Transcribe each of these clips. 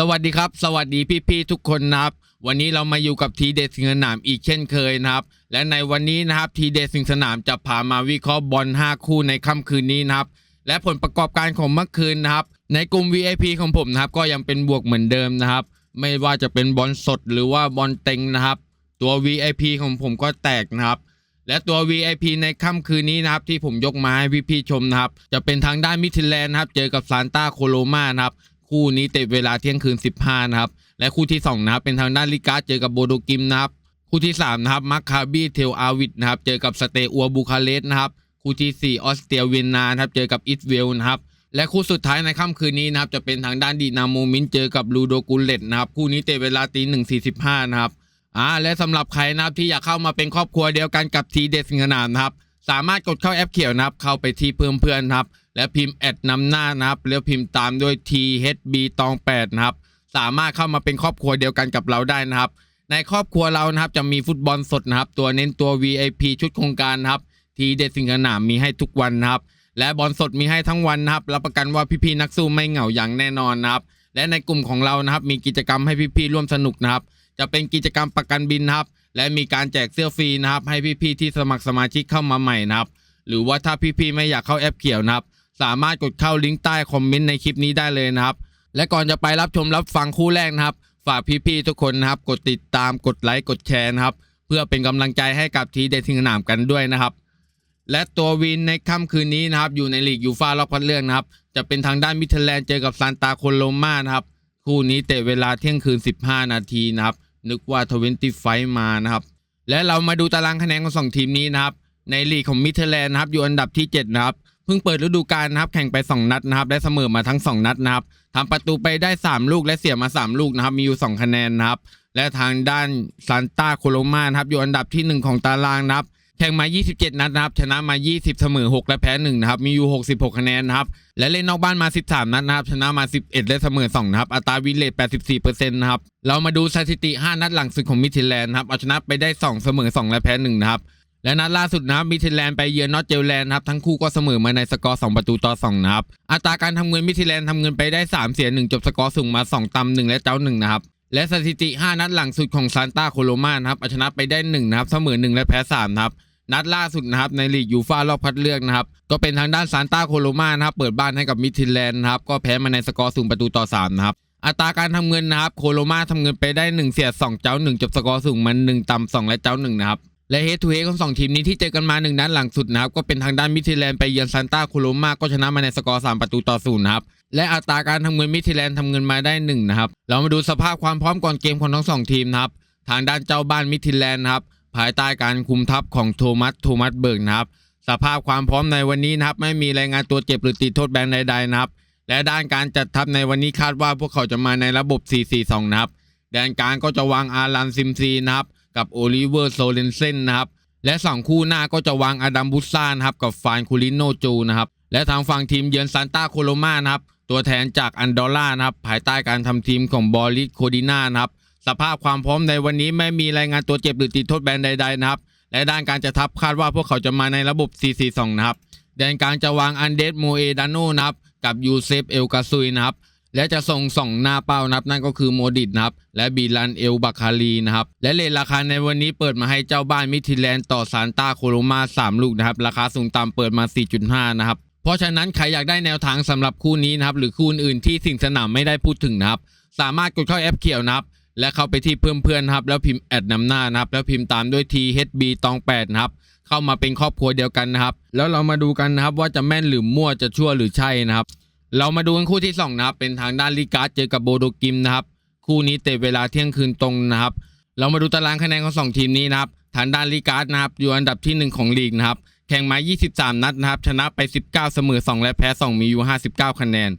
สวัสดีครับ สวัสดีพี่ๆทุกคนนะครับ วันนี้เรามาอยู่กับทีเด็ดสิงสนามอีกเช่นเคยนะครับ และในวันนี้นะครับทีเด็ดสิงสนามจะพามาวิเคราะห์บอล 5 คู่ในค่ำคืนนี้นะครับ และผลประกอบการของเมื่อคืนนะครับ ในกลุ่ม VIP ของผมนะครับ ก็ยังเป็นบวกเหมือนเดิมนะครับ ไม่ว่าจะเป็นบอลสดหรือว่าบอลเต็งนะครับ ตัว VIP ของผมก็แตกนะครับ และตัว VIP ในค่ำคืนนี้นะครับ ที่ผมยกมาให้พี่ๆชมนะครับ จะเป็นทางด้านมิทิแลนด์นะครับ เจอกับซานตาโคโลมานะครับ คู่นี้เตะเวลาเที่ยงคืน 15 นะครับ และคู่ที่ 2 นะครับ เป็นทางด้านลิกาเจอกับโบโดกิมนะครับ คู่ที่ 3 นะครับมัคคาบีเทลอาวิดนะครับ เจอกับสเตอัวบูคาเรสนะครับ คู่ที่ 4 ออสเตรียเวียนนานะครับ เจอกับอิสเวลนะครับ และคู่สุดท้ายในค่ำคืนนี้นะครับ จะเป็นทางด้านดีนาโมมินเจอกับลูโดกุลเลตนะครับ คู่นี้เตะเวลาตีหนึ่งสี่สิบห้านะครับ อ่า และสำหรับใครนะครับที่อยากเข้ามาเป็นครอบครัวเดียวกันกับทีเด็ดสิงห์นามนะครับ สามารถกดเข้าแอปเขียวนะครับ เข้าไปที่เพื่อนเพื่อนๆครับ และพิมพ์แอดนำหน้านะครับแล้วพิมพ์ตามด้วย THB ตอง8นะครับ สามารถเข้ามาเป็นครอบครัวเดียวกันกับเราได้นะครับ ในครอบครัวเรานะครับจะมีฟุตบอลสดนะครับ ตัวเน้นตัว VIP ชุดโครงการนะครับ ทีเด็ดสิงห์สนามมีให้ทุกวันนะครับ และบอลสดมีให้ทั้งวันนะครับ รับประกันว่าพี่ๆนักสู้ไม่เหงาอย่างแน่นอนนะครับ และในกลุ่มของเรานะครับ มีกิจกรรมให้พี่ๆร่วมสนุกนะครับ จะเป็นกิจกรรมประกันบินนะครับ และมีการแจกเสื้อฟรีนะครับ ให้พี่ๆที่สมัครสมาชิกเข้ามาใหม่นะครับ หรือว่าถ้าพี่ๆไม่อยากเข้าแอปเขียวนะครับ สามารถกดเข้าลิงก์ใต้คอมเมนต์ในคลิปนี้ได้เลยนะครับ และก่อนจะไปรับชมรับฟังคู่แรกนะครับ ฝากพี่ๆทุกคนนะครับ กดติดตามกดไลค์กดแชร์นะครับ เพื่อเป็นกำลังใจให้กับทีเด็ดทิงสนามกันด้วยนะครับ และตัววินในค่ำคืนนี้นะครับ อยู่ในลีกยูฟ่ารอบคัดเลือกนะครับ จะเป็นทางด้านมิเทแลนด์เจอกับซานตาโคโลมานะครับคู่นี้เตะเวลาเที่ยงคืน 15 นาทีนะครับ นึกว่าทเวนตี้ไฟมานะครับ และเรามาดูตารางคะแนนของสองทีมนี้นะครับ ในลีกของมิเทแลนด์นะครับอยู่อันดับที่ 7 นะครับ เพิ่งเปิดฤดูกาลนะครับ แข่งไป 2 นัดนะครับได้เสมอมาทั้ง 2 นัดนะครับทำประตูไปได้ 3 ลูกและเสียมา 3 ลูกนะครับ มีอยู่ 2 คะแนนนะครับ และทางด้านซานตาโคโลมานะครับอยู่อันดับที่ 1 ของตารางนะครับ แข่งมา 27 นัดนะครับ ชนะมา 20 เสมอ 6 และแพ้ 1 นะครับ มีอยู่ 66 คะแนนนะครับ และเล่นนอกบ้านมา 13 นัดนะครับ ชนะมา 11 และเสมอ 2 นะครับ อัตราวินเลต84%นะครับ เรามาดูสถิติ 5 นัดหลังสุดของมิทิแลนด์นะครับ เอาชนะไปได้ 2 เสมอ 2 และแพ้ 1 นะครับ และนัดล่าสุดนะครับ มิทิแลนด์ไปเยือนนอตเจลแลนด์นะครับ ทั้งคู่ก็เสมอมาในสกอร์ 2 ประตูต่อ 2 นะครับ อัตราการทำเงินมิทิแลนด์ทำเงินไปได้ 3 เสีย 1 จบสกอร์สูงมา 2ตำ1และเจ้า1นะครับและสถิติ 5 นัดหลังสุดของซานตาโคโลมานะครับเอาชนะไปได้1นะครับ เสมอ 1 และแพ้3นะครับ นัดล่าสุดนะครับในลีกยูฟ่ารอบคัดเลือกนะครับก็เป็นทางด้านซานตาโคโลมานะครับเปิดบ้านให้กับมิทิแลนด์นะครับก็แพ้มาในสกอร์สูงประตูต่อ3นะครับอัตราการทำเงินนะครับโคโลมาทำเงินไปได้ 1 เสีย2เจ้า 1 จบสกอร์สูงมัน1ต่ำ2และเจ้า1นะครับและเฮดทูเฮดของสองทีมนี้ที่เจอกันมาหนึ่งนัดหลังสุดนะครับก็เป็นทางด้านมิทิแลนด์ไปเยือนซานตาโคโลมาก็ชนะมาในสกอร์3ประตูต่อศูนย์นะครับและอัตราการทำเงินมิทิแลนด์ทำเงินมาได้1นะครับเรามาดูสภาพความพร้อมก่อนเกมของทั้งสองทีมนะครับทางด้านเจ้าบ้านมิทิแลนด์นะครับ ภายใต้การคุมทัพของโทมัสโทมัสเบิร์กนะครับ สภาพความพร้อมในวันนี้นะครับไม่มีรายงานตัวเจ็บหรือติดโทษแบนใดๆนะครับ และด้านการจัดทัพในวันนี้คาดว่าพวกเขาจะมาในระบบ 4-4-2 นะครับแดนกลางก็จะวางอารันซิมซีนะครับกับโอลิเวอร์โซเลนเซนนะครับและสองคู่หน้าก็จะวางอดัมบุซ่านะครับกับฟานคูลิโนจูนะครับและทางฝั่งทีมเยือนซานตาโคโลมานะครับตัวแทนจากอันดอร่านะครับภายใต้การทำทีมของบอริสโคดิน่านะครับ สภาพความพร้อมในวันนี้ไม่มีรายงานตัวเจ็บหรือติดโทษแบนใดๆนะครับ และด้านการจะทัพคาดว่าพวกเขาจะมาในระบบ 4-4-2 นะครับแดนกลางจะวางอันเดสโมเอดานโนนะครับกับยูเซฟเอลกาซุยนะครับ และจะส่งสองหน้าเป้านะครับนั่นก็คือโมดิดนะครับ และบีลันเอลบัคารีนะครับ และเลทราคาในวันนี้เปิดมาให้เจ้าบ้านมิทิแลนด์ต่อซานตาโคโลมา 3 ลูกนะครับ ราคาสูงต่ำเปิดมา 4.5 นะครับ เพราะฉะนั้นใครอยากได้แนวทางสำหรับคู่นี้นะครับ หรือคู่อื่นที่สิ่งสนามไม่ได้พูดถึงนะครับ สามารถกดเข้าแอปเขียวนะครับ และเข้าไปที่เพื่อนๆนครับ แล้วพิมพ์แอดนำหน้านะครับ แล้วพิมพ์ตามด้วย THB ตอง8นะครับเข้ามาเป็นครอบครัวเดียวกันนะครับ แล้วเรามาดูกันนะครับว่าจะแม่นหรือมั่วจะชั่วหรือใช่นะครับ เรามาดูกันคู่ที่สองนะครับเป็นทางด้านลิการ์ดเจอกับโบโดกิมนะครับคู่นี้เตะเวลาเที่ยงคืนตรงนะครับ เรามาดูตารางคะแนนของสองทีมนี้นะครับทางด้านลิการ์ดนะครับอยู่อันดับที่หนึ่งของลีกนะครับแข่งมา 23 นัดนะครับชนะไป 19 เสมอ 2 และแพ้ 2 มีอยู่ 59 คะแนน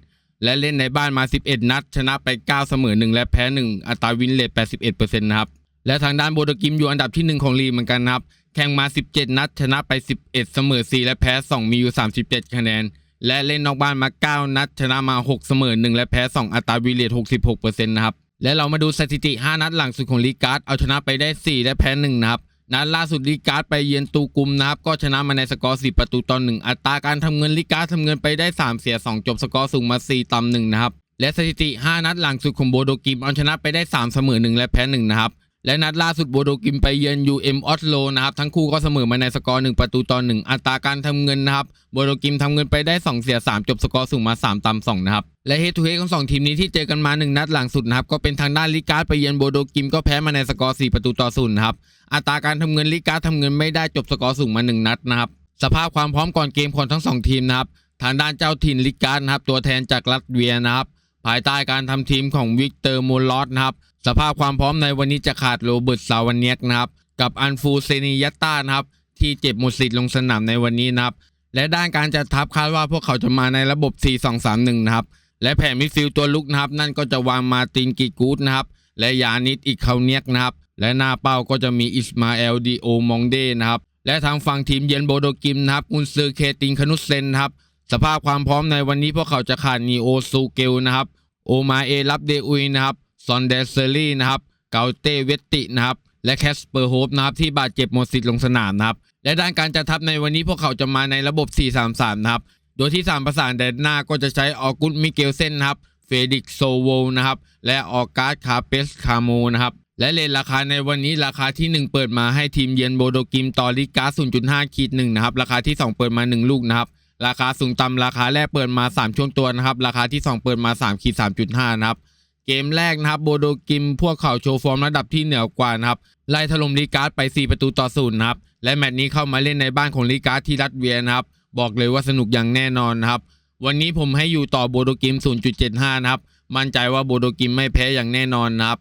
และเล่นในบ้านมา 11 นัด ชนะไป 9 เสมอ 1 และแพ้ 1 อัตราวินเลท81%นะครับ และทางด้านโบโดกิมอยู่อันดับที่ 1 ของลีกเหมือนกันนะครับ แข่งมา 17 นัด ชนะไป 11 เสมอ 4 และแพ้ 2 มีอยู่ 37 คะแนน และเล่นนอกบ้านมา 9 นัด ชนะมา 6 เสมอ 1 และแพ้ 2 อัตราวินเลท66%นะครับ และเรามาดูสถิติ 5 นัดหลังสุดของลีการ์ดเอาชนะไปได้ 4 และแพ้ 1 นะครับ นัดล่าสุดลิการ์ดไปเยือนตูกุมนะครับ ก็ชนะมาในสกอร์4ประตูต่อ1อัตราการทำเงินลิการ์ดทำเงินไปได้ 3 เสีย 2 จบสกอร์สูงมา 4ต่ำ1นะครับ และสถิติ 5 นัดหลังสุดของโบโดกิมเอาชนะไปได้ 3 เสมอ 1 และแพ้1นะครับและนัดล่าสุดโบโดกิมไปเยือน UM ออสโลนะครับทั้งคู่ก็เสมอมาในสกอร์ 1 ประตูต่อ 1 อัตราการทำเงินนะครับโบโดกิมทำเงินไปได้ 2 เสีย 3 จบสกอร์สูงมา 3ตาม2นะครับและเฮดทูเฮของ 2 ทีมนี้ที่เจอกันมา 1 นัดหลังสุดนะครับก็เป็นทางด้านลิการ์ดไปเยือนโบโดกิมก็แพ้มาในสกอร์ 4 ประตูต่อ0นะครับ อัตราการทำเงินลิการ์ดทำเงินไม่ได้จบสกอร์สูงมา 1 นัดนะครับ สภาพความพร้อมก่อนเกมของทั้งสองทีมนะครับ ทางด้านเจ้าถิ่นลิการ์นะครับ ตัวแทนจากรัสเวียนะครับ ภายใต้การทำทีมของวิกเตอร์โมลอสนะครับ สภาพความพร้อมในวันนี้จะขาดโรเบิร์ตซาวเนียกนะครับ กับอันฟูเซนิยัตตานะครับ ที่เจ็บหมดสิทธิ์ลงสนามในวันนี้นะครับ และด้านการจัดทัพคาดว่าพวกเขาจะมาในระบบ 4-2-3-1 นะครับ และแผนมิดฟิลด์ตัวลุกนะครับ นั่นก็จะวางมาตินกิกูดนะครับ และยานิดอีกเคาเนียกนะครับ และหน้าเป้าก็จะมีอิสมาเอลดีโอมองเดนะครับ และทางฝั่งทีมเยือนโบโดกิมนะครับกุนซือเคตินคานุสเซนนะครับ สภาพความพร้อมในวันนี้พวกเขาจะขาดนีโอซูเกลนะครับโอมาเอรับเดอุยนะครับซอนเดเซอรี่นะครับเกาเตเวตตินะครับและแคสเปอร์โฮปนะครับที่บาดเจ็บหมดสิทธิ์ลงสนามนะครับและด้านการจัดทัพในวันนี้พวกเขาจะมาในระบบ 4-3-3 นะครับ โดยที่ 3 ประสานแดนหน้าก็จะใช้ออกุสมิเกลเซนนะครับ เฟดิกโซโวนะครับ และออการ์ดคาเปสคาโมนะครับ และเลนราคาในวันนี้ราคาที่ 1 เปิดมาให้ทีมเยือนโบโดกิมต่อลิกา0.5ขีด1นะครับราคาที่ 2 เปิดมา 1 ลูกนะครับราคาสูงต่ำราคาแรกเปิดมา 3 ช่วงตัวนะครับราคาที่ 2 เปิดมา3ขีด3.5นะครับเกมแรกนะครับโบโดกิมพวกเขาโชว์ฟอร์มระดับที่เหนือกว่านะครับไล่ถล่มลีการ์ดไป 4 ประตูต่อศูนย์นะครับและแมตช์นี้เข้ามาเล่นในบ้านของลีการ์ดที่รัสเวียนะครับบอกเลยว่าสนุกอย่างแน่นอนนะครับวันนี้ผมให้อยู่ต่อโบโดกิม 0.75 นะครับมั่นใจว่าโบโดกิมไม่แพ้อย่างแน่นอนนะครับ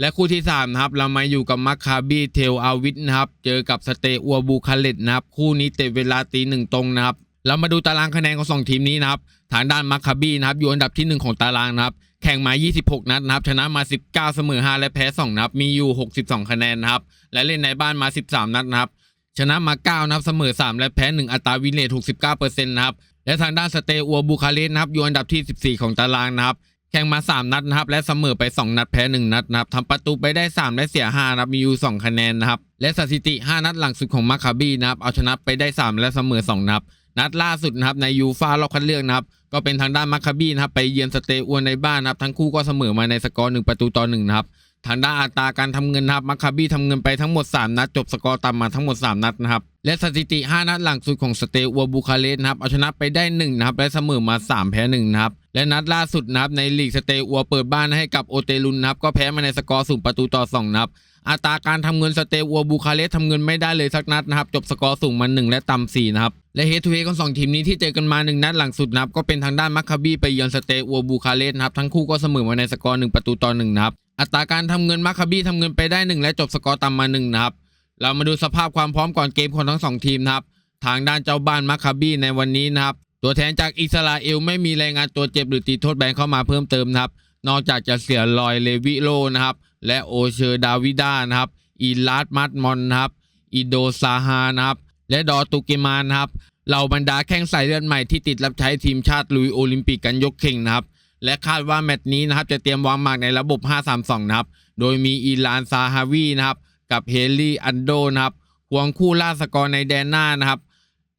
และคู่ที่3นะครับเรามาอยู่กับมัคคาบีเทลอาวิทนะครับ เจอกับสเตอัวบูคาเลตนะครับ คู่นี้เตะเวลาตีหนึ่งตรงนะครับ เรามาดูตารางคะแนนของ 2 ทีมนี้นะครับ ทางด้านมัคคาบีนะครับ อยู่อันดับทีหนึ่1 ของตารางนะครับ แข่งมา 26 นัดนะครับ ชนะมา 19 เสมอ 5 และแพ้ 2นะครับมีอยู่ 62 คะแนนนะครับ และเล่นในบ้านมา 13 นัดนะครับ ชนะมา 9นะครับเสมอ 3 และแพ้ 1 อัตราวินเลท69%นะครับ และทางด้านสเตอัวบูคาเรสต์นะครับ อยู่อันดับที่ 14 ของตารางนะครับ แข่งมา 3 นัดนะครับ และเสมอไป 2 นัดแพ้ 1 นัดนะครับทำประตูไปได้ 3 และเสีย5นะครับมีอยู่ 2 คะแนนนะครับ และสถิติ 5 นัดหลังสุดของมาคาบีนะครับเอาชนะไปได้ 3 และเสมอ 2 นัดนัดล่าสุดนะครับในยูฟ่ารอบคัดเลือกนะครับก็เป็นทางด้านมาคาบีนะครับไปเยือนสเตอัวในบ้านนะครับทั้งคู่ก็เสมอมาในสกอร์ 1 ประตูต่อ1นะครับทางด้านอัตราการทำเงินนะครับมาคาบีทำเงินไปทั้งหมด 3 นัด จบสกอร์ต่ำมาทั้งหมด 3 นัดนะครับ และสถิติ 5 นัดหลังสุดของสเตอัวบูคาเรสต์นะครับเอาชนะไปได้1นะครับและเสมอมา 3 แพ้1นะครับ และนัดล่าสุดนับในลีกสเตอัวเปิดบ้านให้กับโอเตลุนนับ ก็แพ้มาในสกอร์สูงประตูต่อ 2 นับ อัตราการทำเงินสเตอัวบูคาเรสทำเงินไม่ได้เลยสักนัดนะครับ จบสกอร์สูงมา1และต่ำ4นะครับ และเฮดทูเฮดของสองทีมนี้ที่เจอกันมา 1 นัดหลังสุดนับ ก็เป็นทางด้านมัคคาบีไปเยือนสเตอัวบูคาเรสนะครับทั้งคู่ก็เสมอมาในสกอร์1ประตูต่อ1นับ อัตราการทำเงินมัคคาบีทำเงินไปได้ 1 และจบสกอร์ต่ำมา1นะครับ เรามาดูสภาพความพร้อมก่อนเกมของทั้งสองทีมนะครับทางด้านเจ้าบ้านมัคคาบีในวันนี้นะครับ ตัวแทนจากอิสราเอลไม่มีรายงานตัวเจ็บหรือติดโทษแบนเข้ามาเพิ่มเติมนะครับ นอกจากจะเสียลอยเลวิโลนะครับ และโอเชอร์ดาวิดานะครับ อีลาดมัดมอนนะครับอิโดซาฮานะครับ และดอตุกิมานนะครับเหล่าบรรดาแข้งสายเลือดใหม่ที่ติดรับใช้ทีมชาติลุยโอลิมปิกกันยกเข่งนะครับ และคาดว่าแมตช์นี้นะครับจะเตรียมวางหมากในระบบ 5-3-2 นะครับ โดยมีอีลานซาฮาวีนะครับ กับเฮลี่อันโดนะครับห่วงคู่ล่าสกอร์ในแดนหน้านะครับ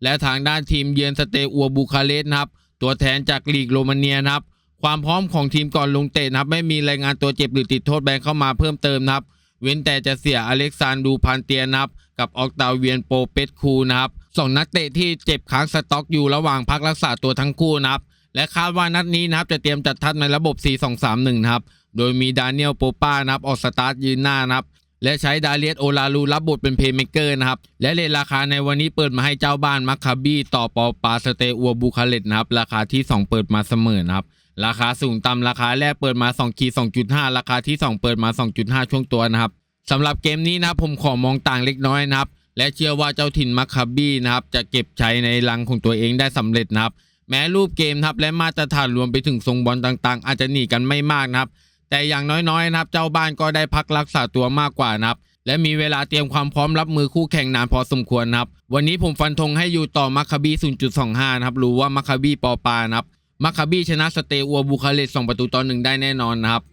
และทางด้านทีมเยือนสเตอัวบูคาเรสต์นะครับ ตัวแทนจากลีกโรมาเนียนะครับ ความพร้อมของทีมก่อนลงเตะนะครับ ไม่มีรายงานตัวเจ็บหรือติดโทษแบนเข้ามาเพิ่มเติมนะครับ เว้นแต่จะเสียอเล็กซานดูพันเตียนะครับ กับออกตาเวียนโปเปตคูนะครับสองนักเตะที่เจ็บค้างสต็อกอยู่ระหว่างพักรักษาตัวทั้งคู่นะครับ และคาดว่านัดนี้นะครับจะเตรียมจัดทัพในระบบ 4-2-3-1 นะครับ โดยมีดานิเอลโปป้านะครับออกสตาร์ทยืนหน้านะครับ และใช้ดาเลียสโอลาลูรับบทเป็นเพย์เมเกอร์นะครับ และเลทราคาในวันนี้เปิดมาให้เจ้าบ้านมัคคาบี้ต่อปอปาสเตอัวบูคาเลตนะครับ ราคาที่ 2 เปิดมาเสมอนะครับ ราคาสูงต่ำราคาแรกเปิดมา2ขีด2.5 ราคาที่ 2 เปิดมา 2.5 ช่วงตัวนะครับสำหรับเกมนี้นะผมขอมองต่างเล็กน้อยนะครับ และเชื่อว่าเจ้าถิ่นมัคคาบี้นะครับจะเก็บใช้ในรังของตัวเองได้สำเร็จนะครับแม้รูปเกมนะครับและมาตรฐานรวมไปถึงทรงบอลต่างๆ อาจจะหนีกันไม่มากนะครับ แต่อย่างน้อยๆนะครับ เจ้าบ้านก็ได้พักรักษาตัวมากกว่านะครับ และมีเวลาเตรียมความพร้อมรับมือคู่แข่งนานพอสมควรนะครับ วันนี้ผมฟันธงให้อยู่ต่อมัคคาบี 0.25 นะครับ รู้ว่ามัคคาบีปอปานะครับมัคคาบีชนะสเตอัวบูคาเรสต์2ประตูต่อหนึ่งได้แน่นอนนะครับ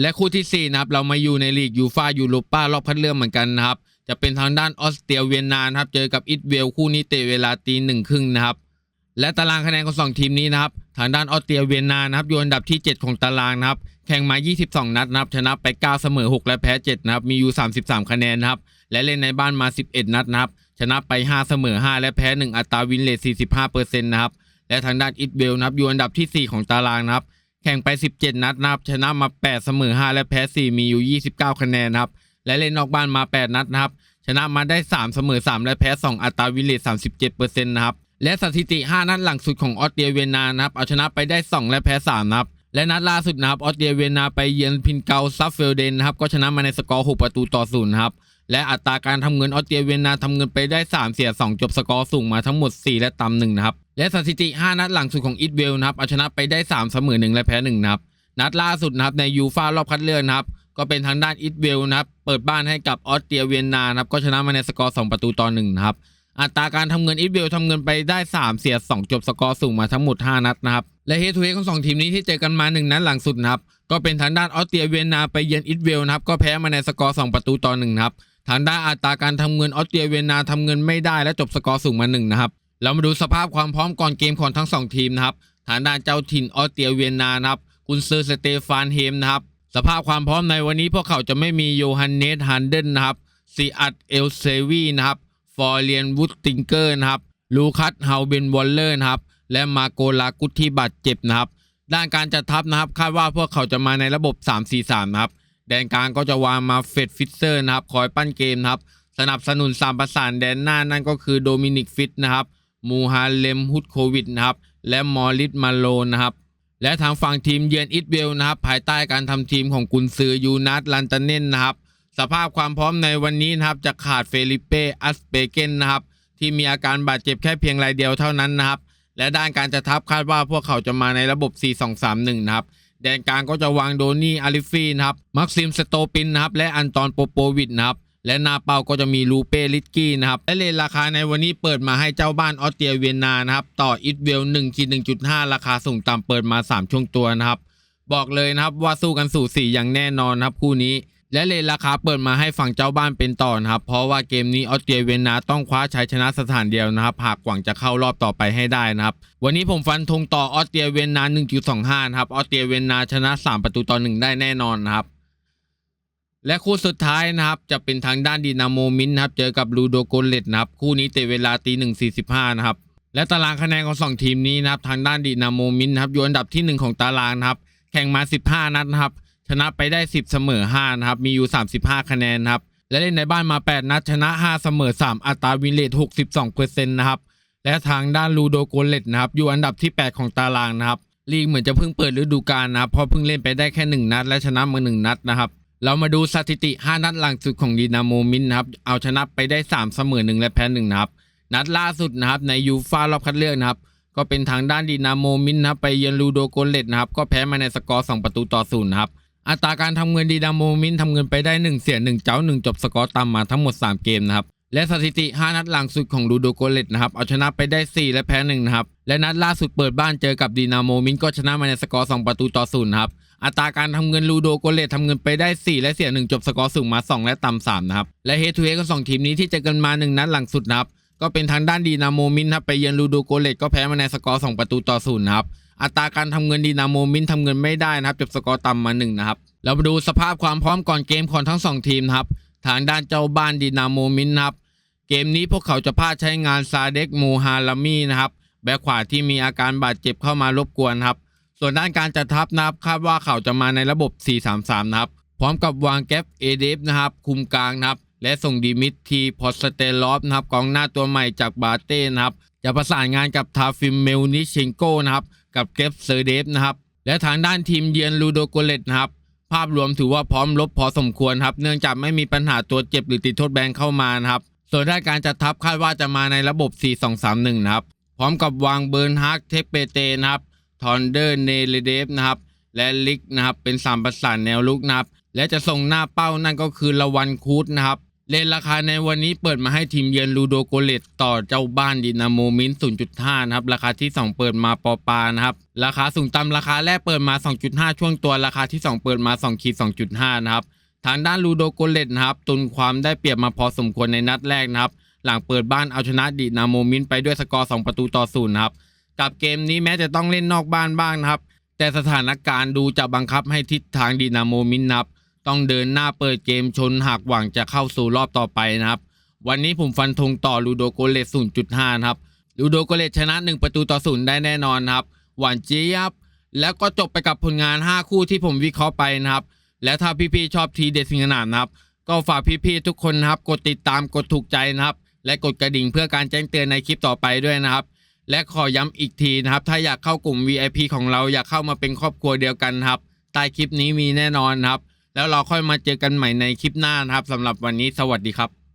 และคู่ที่ 4 นะครับ เรามาอยู่ในลีกยูฟายูโรป้ารอบคัดเลือกเหมือนกันนะครับ จะเป็นทางด้านออสเตรียเวียนนานะครับ เจอกับอิตเวลคู่นี้เตะเวลาตีหนึ่งครึ่งนะครับ และตารางคะแนนของสองทีมนี้นะครับ ทางด้านออสเตรียเวียนนานะครับอยู่อันดับที่ 7 ของตารางนะครับ แข่งมา 22 นัดนะครับ ชนะไป 9 เสมอ 6 และแพ้ 7 นะครับ มีอยู่ 33 คะแนนนะครับ และเล่นในบ้านมา 11 นัดนะครับ ชนะไป 5 เสมอ 5 และแพ้ 1 อัตราวินเลท45%นะครับ และทางด้านอิตเบลนะครับอยู่อันดับที่ 4 ของตารางนะครับ แข่งไป 17 นัดนะครับ ชนะมา 8 เสมอ 5 และแพ้ 4 มีอยู่ 29 คะแนนนะครับ และเล่นนอกบ้านมา 8 นัดนะครับ ชนะมาได้ 3 เสมอ 3 และแพ้ 2 อัตราวินเลท37%นะครับ และสถิติ 5 นัดหลังสุดของออสเตรียเวียนนานะครับเอาชนะไปได้ 2 และแพ้3นะครับและนัดล่าสุดนะครับออสเตรียเวียนนาไปเยือนพินเกาซัฟเฟลเดนนะครับก็ชนะมาในสกอร์ 6 ประตูต่อ0นครับและอัตราการทำเงินออสเตรียเวียนนาทำเงินไปได้ 3 เสีย 2 จบสกอร์สูงมาทั้งหมด 4 และต่ำหนึ่งนะครับและสถิติ 5 นัดหลังสุดของอิตเวลนะครับเอาชนะไปได้ 3 เสมอ 1 และแพ้1นะครับนัดล่าสุดนะครับในยูฟ่ารอบคัดเลือกนะครับก็เป็นทางด้านอิตเวลนะครับเปิดบ้านให้กับออสเตรียเวียนนานะครับก็ชนะมาในสกอร์ 2 ประตูต่อ1นะครับ อัตราการทำเงินอิตเวลทำเงินไปได้ 3 เสีย 2 จบสกอร์สูงมาทั้งหมด 5 นัดนะครับ และเฮทูเฮของสองทีมนี้ที่เจอกันมา 1 นัดหลังสุดนะครับ ก็เป็นทางด้านออสเตรียเวียนนาไปเยือนอิตเวลนะครับ ก็แพ้มาในสกอร์ 2 ประตูต่อ1นะครับ ทางด้านอัตราการทำเงินออสเตรียเวียนนาทำเงินไม่ได้และจบสกอร์สูงมา 1 นะครับ เรามาดูสภาพความพร้อมก่อนเกมของทั้ง 2 ทีมนะครับ ทางด้านเจ้าถิ่นออสเตรียเวียนนานะครับกุนซือสเตฟานเฮมนะครับ สภาพความพร้อมในวันนี้พวกเขาจะไม่มีโยฮันเนสฮันเดนนะครับซีอัดเอลเซวีนะครับ ฟอร์เลียนวูดติงเกอร์นะครับลูคัสเฮาเบนวอลเลอร์นะครับและมาโกลากุตที่บาดเจ็บนะครับด้านการจัดทัพนะครับคาดว่าพวกเขาจะมาในระบบ 3-4-3 นะครับแดนกลางก็จะวางมาเฟดฟิตเซอร์นะครับคอยปั้นเกมนะครับสนับสนุนสามประสานแดนหน้านั่นก็คือโดมินิกฟิตนะครับมูฮาเลมฮุดโควิดนะครับและมอริสมาโลนะครับและทางฝั่งทีมเยือนอิตเวลนะครับภายใต้การทำทีมของกุนซือยูนัสลันตาเนนนะครับ สภาพความพร้อมในวันนี้นะครับจะขาดเฟลิเป้อัสเปเกนนะครับที่มีอาการบาดเจ็บแค่เพียงรายเดียวเท่านั้นนะครับและด้านการจะทับคาดว่าพวกเขาจะมาในระบบ 4-2-3-1 นะครับแดนกลางก็จะวางโดนี่อาริฟีนะครับมักซิมสโตปินนะครับและอันตอนโปโปวิดนะครับและนาเปาก็จะมีลูเป้ลิตกี้นะครับและเลนราคาในวันนี้เปิดมาให้เจ้าบ้านออสเตรียเวียนนานะครับต่ออิตเวล1ขีด1.5 ราคาสูงต่ำเปิดมา 3 ช่วงตัวนะครับบอกเลยนะครับว่าสู้กันสู่สีอย่างแน่นอนนะครับคู่นี้ และเลนราคาเปิดมาให้ฝั่งเจ้าบ้านเป็นต่อนะครับ เพราะว่าเกมนี้ออสเตรียเวียนนาต้องคว้าชัยชนะสถานเดียวนะครับ หากหวังจะเข้ารอบต่อไปให้ได้นะครับ วันนี้ผมฟันธงต่อออสเตรียเวียนนา 1.25 นะครับ ออสเตรียเวียนนาชนะ 3 ประตูต่อ 1 ได้แน่นอนนะครับ และคู่สุดท้ายนะครับ จะเป็นทางด้านดินาโมมินท์นะครับ เจอกับลูโดโกเลตนะครับ คู่นี้เตะเวลาตีหนึ่งสี่สิบห้านะครับ และตารางคะแนนของสองทีมนี้นะครับ ทางด้านดินาโมมินท์นะครับ อยู่อันดับที่หนึ่งของตารางนะครับ แข่งมา 15 นัดนะครับ ชนะไปได้ 10 เสมอ 5 นะครับ มีอยู่ 35 คะแนนครับ และเล่นในบ้านมา 8 นัดชนะ 5 เสมอ 3 อัตราวินเลท62%นะครับ และทางด้านลูโดโกเลตนะครับ อยู่อันดับที่ 8 ของตารางนะครับ ลีกเหมือนจะเพิ่งเปิดฤดูกาลนะครับ เพราะเพิ่งเล่นไปได้แค่ 1 นัด และชนะมา1นัดนะครับ เรามาดูสถิติ 5 นัดหลังสุดของดีนาโมมินท์นะครับ เอาชนะไปได้ 3 เสมอ 1 และแพ้1นะครับ นัดล่าสุดนะครับในยูฟ่ารอบคัดเลือกนะครับก็เป็นทางด้านดีนาโมมินท์นะครับไปเยือนลูโดโกเลตนะครับก็แพ้มาในสกอร์2ประตูต่อศูนย์นะครับ อัตราการทำเงินดีนามโมมินท์ทำเงินไปได้ 1 เสีย 1 เจ้า 1 จบสกอร์ต่ำมาทั้งหมด 3 เกมนะครับและสถิติ 5 นัดหลังสุดของลูโดโกเลตนะครับเอาชนะไปได้ 4 และแพ้1นะครับและนัดล่าสุดเปิดบ้านเจอกับดีนาโมมินก็ชนะมาในสกอร์ 2 ประตูต่อศูนย์นะครับอัตราการทำเงินลูโดโกเลตทำเงินไปได้ 4 และเสีย 1 จบสกอร์สูงมา 2 และต่ำ3นะครับและเฮทูเฮกันสองทีมนี้ที่เจอกันมา 1 นัดหลังสุดนะครับก็เป็นทางด้านดีนาโมมินครับไปเยือนลูโดโกเลตก็แพ้มาในสกอร์ 2 ประตูต่อศูนย์นะครับ อัตราการทำเงินดีนาโมมินท์ทำเงินไม่ได้นะครับจบสกอร์ต่ำมา1นะครับเรามาดูสภาพความพร้อมก่อนเกมของทั้ง 2 ทีมนะครับ ทางด้านเจ้าบ้านดีนาโมมินนะครับ เกมนี้พวกเขาจะพลาดใช้งานซาเด็กมูฮาลามีนะครับ แบ็คขวาที่มีอาการบาดเจ็บเข้ามารบกวนครับ ส่วนด้านการจัดทัพนะครับคาดว่าเขาจะมาในระบบ 4-3-3 นะครับ พร้อมกับวางแก๊ปเอเดฟนะครับ คุมกลางนะครับและส่งดิมิททีพอสเตลอฟนะครับกองหน้าตัวใหม่จากบาเต้นะครับ จะประสานงานกับทาฟิมเมลนิเชนโกนะครับ กับเกฟเซอร์เดฟนะครับ และทางด้านทีมเยือนลูโดโกเลตนะครับ ภาพรวมถือว่าพร้อมรบพอสมควรครับ เนื่องจากไม่มีปัญหาตัวเจ็บหรือติดโทษแบนเข้ามานะครับ ส่วนด้านการจัดทัพคาดว่าจะมาในระบบ 4-2-3-1 นะครับ พร้อมกับวางเบิร์นฮาร์กเทปเปเตนะครับ ทอนเดอร์เนเลเดฟนะครับ และลิกนะครับ เป็นสามประสานแนวลุกนะครับ และจะส่งหน้าเป้านั่นก็คือละวันคูดนะครับ เลนราคาในวันนี้เปิดมาให้ทีมเยือนลูโดโกเลตต่อเจ้าบ้านดินาโมมิน0.5 นะครับ ราคาที่ 2 เปิดมาปอปานะครับ ราคาสูงต่ำราคาแรกเปิดมา 2.5 ช่วงตัวราคาที่ 2 เปิดมา2ขีด2.5 นะครับ ทางด้านลูโดโกเลตนะครับ ตุนความได้เปรียบมาพอสมควรในนัดแรกนะครับ หลังเปิดบ้านเอาชนะดินาโมมินไปด้วยสกอร์ 2 ประตูต่อศูนย์นะครับ กับเกมนี้แม้จะต้องเล่นนอกบ้านบ้างนะครับ แต่สถานการณ์ดูจะบังคับให้ทิศทางดินาโมมินนับ ต้องเดินหน้าเปิดเกมชนหากหวังจะเข้าสู่รอบต่อไปนะครับ วันนี้ผมฟันธงต่อลูโดโกเลต0.5นะครับลูโดโกเลชนะ 1 ประตูต่อศูนย์ได้แน่นอนครับ หวานเจี๊ยบ แล้วก็จบไปกับผลงาน 5 คู่ที่ผมวิเคราะห์ไปนะครับ และถ้าพี่ๆชอบทีเด็ดสิงหนามนะครับ ก็ฝากพี่ๆทุกคนนะครับกดติดตามกดถูกใจนะครับ และกดกระดิ่งเพื่อการแจ้งเตือนในคลิปต่อไปด้วยนะครับ และขอย้ำอีกทีนะครับ ถ้าอยากเข้ากลุ่ม VIP ของเราอยากเข้ามาเป็นครอบครัวเดียวกันครับใต้คลิปนี้มีแน่นอนครับ แล้วเราค่อยมาเจอกันใหม่ในคลิปหน้านะครับสำหรับวันนี้สวัสดีครับ